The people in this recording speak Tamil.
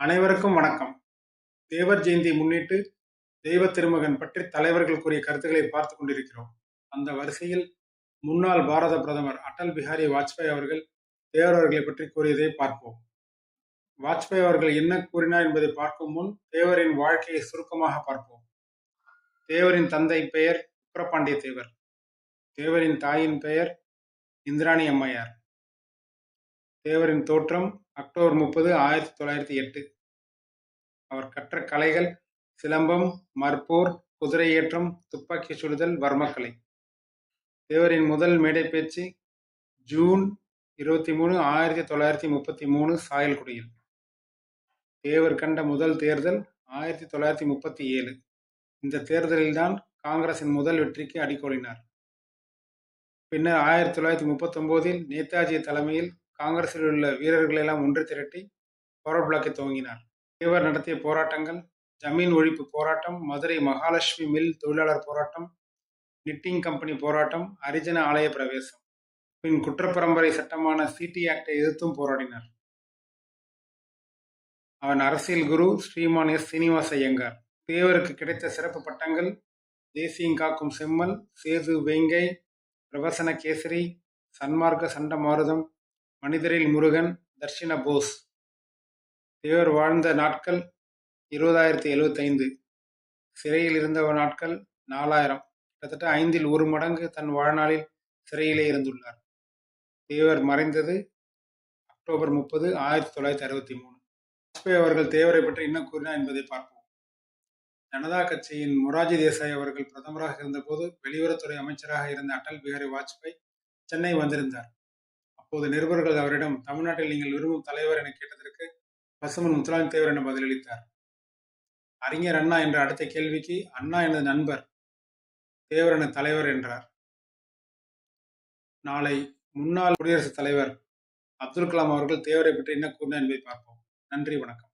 அனைவருக்கும் வணக்கம். தேவர் ஜெயந்தியை முன்னிட்டு தெய்வ திருமகன் பற்றி தலைவர்கள் கூறிய கருத்துக்களை பார்த்து கொண்டிருக்கிறோம். அந்த வரிசையில் முன்னாள் பாரத பிரதமர் அடல் பிஹாரி வாஜ்பாய் அவர்கள் தேவர் அவர்களை பற்றி கூறியதை பார்ப்போம். வாஜ்பாய் அவர்கள் என்ன கூறினார் என்பதை பார்க்கும் முன் தேவரின் வாழ்க்கையை சுருக்கமாக பார்ப்போம். தேவரின் தந்தை பெயர் உக்கரபாண்டிய தேவர். தேவரின் தாயின் பெயர் இந்திராணி அம்மையார். தேவரின் தோற்றம் அக்டோபர் முப்பது ஆயிரத்தி தொள்ளாயிரத்தி எட்டு. அவர் கற்ற கலைகள் சிலம்பம் மற்போர் குதிரை ஏற்றம் துப்பாக்கி சுடுதல் வர்மக்கலை. தேவரின் முதல் மேடை பேச்சு ஜூன் இருபத்தி மூணு ஆயிரத்தி தொள்ளாயிரத்தி முப்பத்தி மூணு சாயல்குடியில். தேவர் கண்ட முதல் தேர்தல் ஆயிரத்தி தொள்ளாயிரத்தி முப்பத்தி ஏழு. இந்த தேர்தலில்தான் காங்கிரசின் முதல் வெற்றிக்கு அடிக்கோலினார் பின்னர் ஆயிரத்தி தொள்ளாயிரத்தி முப்பத்தொம்போதில் நேதாஜி தலைமையில் காங்கிரஸில் உள்ள வீரர்களெல்லாம் ஒன்று திரட்டி ஃபார்வர்ட் பிளாக்கை துவங்கினார். தேவர் நடத்திய போராட்டங்கள் ஜமீன் ஒழிப்பு போராட்டம் மதுரை மகாலட்சுமி மில் தொழிலாளர் போராட்டம் நிட்டிங் கம்பெனி போராட்டம் அரிஜன ஆலய பிரவேசம் பின் குற்றப்பரம்பரை சட்டமான சிடி ஆக்டை எதிர்த்தும் போராடினார். அவன் அரசியல் குரு ஸ்ரீமான் எஸ். சீனிவாச ஐயங்கார். தேவருக்கு கிடைத்த சிறப்பு பட்டங்கள் தேசியம் காக்கும் செம்மல் சேது வேங்கை பிரவசன கேசரி சன்மார்க்க சண்ட மாருதம் மனிதரில் முருகன் தர்ஷின போஸ். தேவர் வாழ்ந்த நாட்கள் இருபதாயிரத்தி எழுபத்தைந்து. சிறையில் இருந்த நாட்கள் நாலாயிரம். கிட்டத்தட்ட ஐந்தில் ஒரு மடங்கு தன் வாழ்நாளில் சிறையிலே இருந்துள்ளார். தேவர் மறைந்தது அக்டோபர் முப்பது ஆயிரத்தி தொள்ளாயிரத்தி அறுபத்தி மூணு. வாஜ்பாய் அவர்கள் தேவரை பற்றி என்ன கூறினார் என்பதை பார்ப்போம். ஜனதா கட்சியின் மொராஜி தேசாய் அவர்கள் பிரதமராக இருந்தபோது வெளியுறவுத்துறை அமைச்சராக இருந்த அடல் பிஹாரி வாஜ்பாய் சென்னை வந்திருந்தார். அப்போது நிருபர்கள் அவரிடம் தமிழ்நாட்டில் நீங்கள் விரும்பும் தலைவர் என கேட்டதற்கு பசுமன் முத்துலான் தேவர் என பதிலளித்தார். அறிஞர் அண்ணா என்ற அடுத்த கேள்விக்கு அண்ணா எனது நண்பர் தேவர் என தலைவர் என்றார். நாளை முன்னாள் குடியரசுத் தலைவர் அப்துல் கலாம் அவர்கள் தேவரை பற்றி என்ன கூறினார் என்பதை பார்ப்போம். நன்றி வணக்கம்.